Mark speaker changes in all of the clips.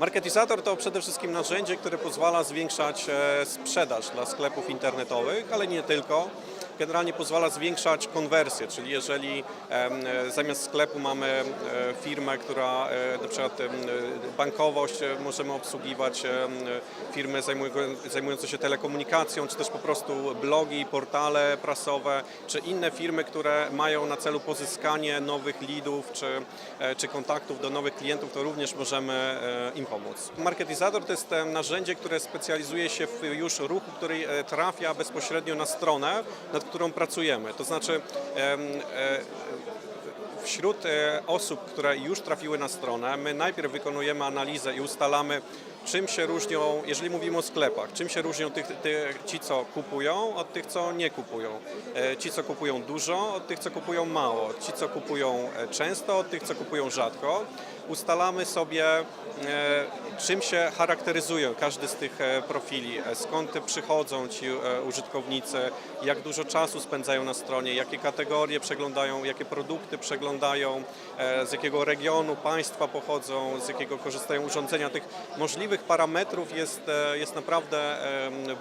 Speaker 1: Marketizator to przede wszystkim narzędzie, które pozwala zwiększać e, sprzedaż dla sklepów internetowych, ale nie tylko. Generalnie pozwala zwiększać konwersję, czyli jeżeli e, zamiast sklepu mamy e, firmę, która e, na przykład bankowość możemy obsługiwać, firmy zajmują- zajmujące się telekomunikacją, czy też po prostu blogi, portale prasowe, czy inne firmy, które mają na celu pozyskanie nowych leadów, czy, czy kontaktów do nowych klientów, to również możemy im pomóc. Marketizator to jest narzędzie, które specjalizuje się w już ruchu, który trafia bezpośrednio na stronę, nad którą pracujemy. To znaczy e, wśród e, osób, które już trafiły na stronę, my najpierw wykonujemy analizę i ustalamy, czym się różnią, jeżeli mówimy o sklepach, czym się różnią tych, tych, ci, co kupują, od tych, co nie kupują. E, Ci, co kupują dużo, od tych, co kupują mało. Ci, co kupują często, od tych, co kupują rzadko. Ustalamy sobie, e, czym się charakteryzują każdy z tych e, profili, e, skąd przychodzą ci użytkownicy, jak dużo czasu spędzają na stronie, jakie kategorie przeglądają, jakie produkty przeglądają, z jakiego regionu, państwa pochodzą, z jakiego korzystają urządzenia. Tych możliwych parametrów jest, jest naprawdę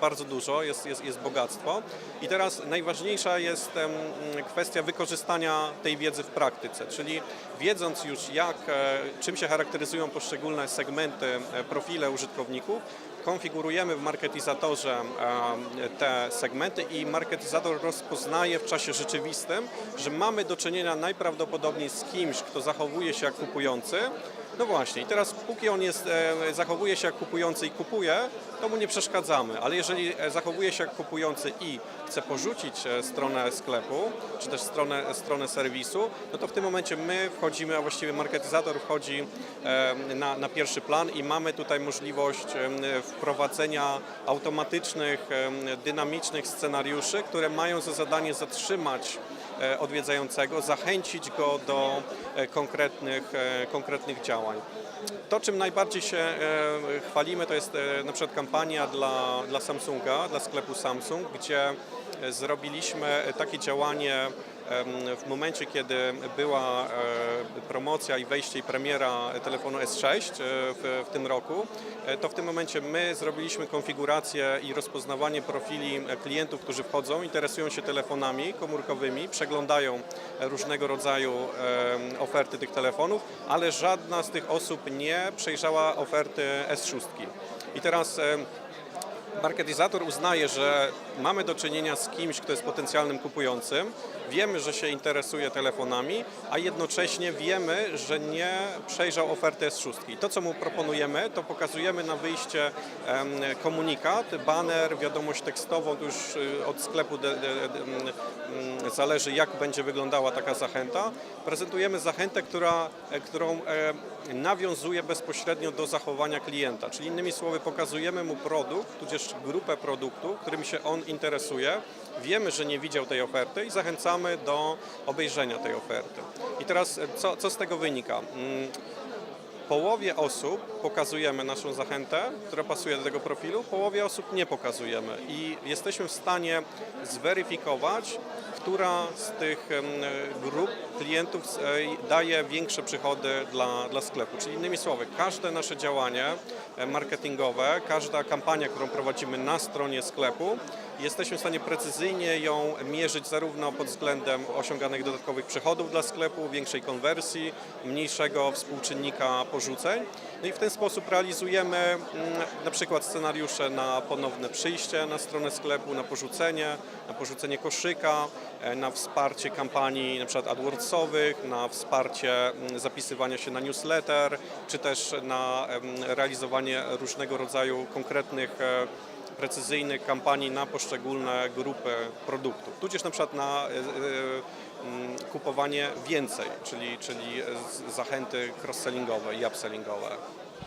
Speaker 1: bardzo dużo, jest, jest, jest bogactwo. I teraz najważniejsza jest kwestia wykorzystania tej wiedzy w praktyce, czyli wiedząc już jak, czym się charakteryzują poszczególne segmenty, e, profile użytkowników, konfigurujemy w marketizatorze e, te segmenty i marketizator rozpoznaje w czasie rzeczywistym, że mamy do czynienia najprawdopodobniej z kimś, kto zachowuje się jak kupujący. No właśnie, i teraz póki on jest, e, zachowuje się jak kupujący i kupuje, to mu nie przeszkadzamy, ale jeżeli e, zachowuje się jak kupujący i chce porzucić e, stronę sklepu, czy też stronę, stronę serwisu, no to w tym momencie my wchodzimy, a właściwie marketyzator wchodzi na, na pierwszy plan i mamy tutaj możliwość wprowadzenia automatycznych, dynamicznych scenariuszy, które mają za zadanie zatrzymać odwiedzającego, zachęcić go do e, konkretnych, e, konkretnych działań. To, czym najbardziej się e, chwalimy, to jest e, na przykład kampania dla, dla Samsunga, dla sklepu Samsung, gdzie e, zrobiliśmy takie działanie w momencie, kiedy była e, promocja i wejście i premiera telefonu S6 e, w, w tym roku, e, to w tym momencie my zrobiliśmy konfigurację i rozpoznawanie profili klientów, którzy wchodzą, interesują się telefonami komórkowymi, przeglądają różnego rodzaju oferty tych telefonów, ale żadna z tych osób nie przejrzała oferty S6. I teraz Marketizator uznaje, że mamy do czynienia z kimś, kto jest potencjalnym kupującym, wiemy, że się interesuje telefonami, a jednocześnie wiemy, że nie przejrzał oferty S6. I To, co mu proponujemy, to pokazujemy na wyjście komunikat, baner, wiadomość tekstową, to już y, od sklepu zależy, jak będzie wyglądała taka zachęta. Prezentujemy zachętę, która, e, którą e, nawiązuje bezpośrednio do zachowania klienta, czyli innymi słowy pokazujemy mu produkt, tudzież grupę produktów, którym się on interesuje, wiemy, że nie widział tej oferty i zachęcamy do obejrzenia tej oferty. I teraz e, co, co z tego wynika? Mm, Połowie osób pokazujemy naszą zachętę, która pasuje do tego profilu, połowie osób nie pokazujemy i jesteśmy w stanie zweryfikować, która z tych grup klientów e, daje większe przychody dla, dla sklepu. Czyli innymi słowy, każde nasze działanie e, marketingowe, każda kampania, którą prowadzimy na stronie sklepu, jesteśmy w stanie precyzyjnie ją mierzyć zarówno pod względem osiąganych dodatkowych przychodów dla sklepu, większej konwersji, mniejszego współczynnika porzuceń. No i w ten sposób realizujemy mm, na przykład scenariusze na ponowne przyjście na stronę sklepu, na porzucenie, na porzucenie koszyka, na wsparcie kampanii przykład AdWordsowych, na wsparcie mm, zapisywania się na newsletter, czy też na realizowanie różnego rodzaju konkretnych e, precyzyjnych kampanii na poszczególne grupy produktów, tudzież na przykład na e, e, mm, kupowanie więcej, czyli, czyli zachęty cross-sellingowe i upsellingowe.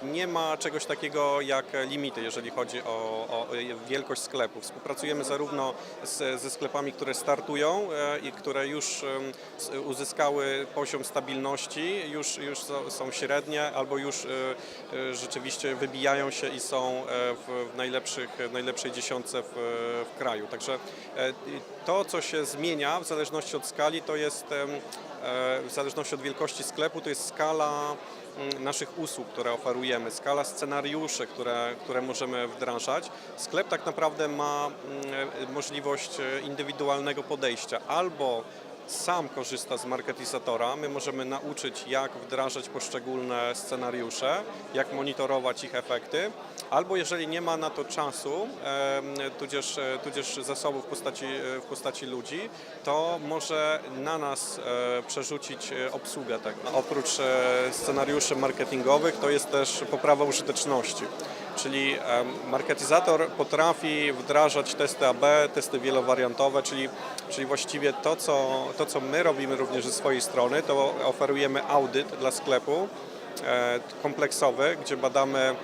Speaker 1: Nie ma czegoś takiego jak limity, jeżeli chodzi o, o wielkość sklepu. Współpracujemy zarówno z, ze sklepami, które startują e, i które już uzyskały poziom stabilności, już, już są, średnie albo już e, e, rzeczywiście wybijają się i są w, najlepszych, w najlepszej dziesiątce w, w kraju. Także to, co się zmienia w zależności od skali, to jest w zależności od wielkości sklepu, to jest skala mm, naszych usług, które oferujemy, skala scenariuszy, które, które możemy wdrażać, sklep tak naprawdę ma mm, możliwość e, indywidualnego podejścia. Albo sam korzysta z marketizatora, my możemy nauczyć, jak wdrażać poszczególne scenariusze, jak monitorować ich efekty, albo jeżeli nie ma na to czasu, tudzież, tudzież zasobów w postaci, w postaci ludzi, to może na nas e, przerzucić e, obsługę tego. Oprócz e, scenariuszy marketingowych to jest też poprawa użyteczności. Czyli em, marketyzator potrafi wdrażać testy AB, testy wielowariantowe, czyli, czyli właściwie to co, to, co my robimy również ze swojej strony, to oferujemy audyt dla sklepu e, kompleksowy, gdzie badamy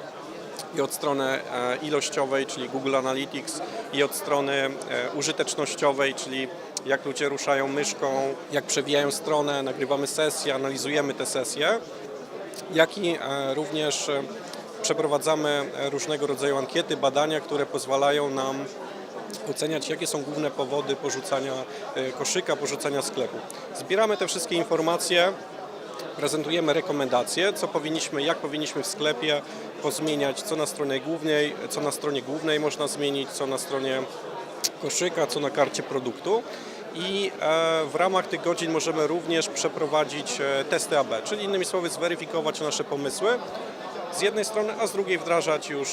Speaker 1: i od strony e, ilościowej, czyli Google Analytics, i od strony e, użytecznościowej, czyli jak ludzie ruszają myszką, jak przewijają stronę, nagrywamy sesje, analizujemy te sesje, jak i również przeprowadzamy różnego rodzaju ankiety, badania, które pozwalają nam oceniać, jakie są główne powody porzucania e, koszyka, porzucania sklepu. Zbieramy te wszystkie informacje, prezentujemy rekomendacje, co powinniśmy, jak powinniśmy w sklepie pozmieniać, co na stronie głównej, co na stronie głównej można zmienić, co na stronie koszyka, co na karcie produktu. I e, w ramach tych godzin możemy również przeprowadzić e, testy AB, czyli innymi słowy zweryfikować nasze pomysły z jednej strony, a z drugiej wdrażać już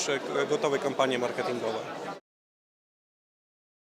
Speaker 1: gotowe kampanie marketingowe.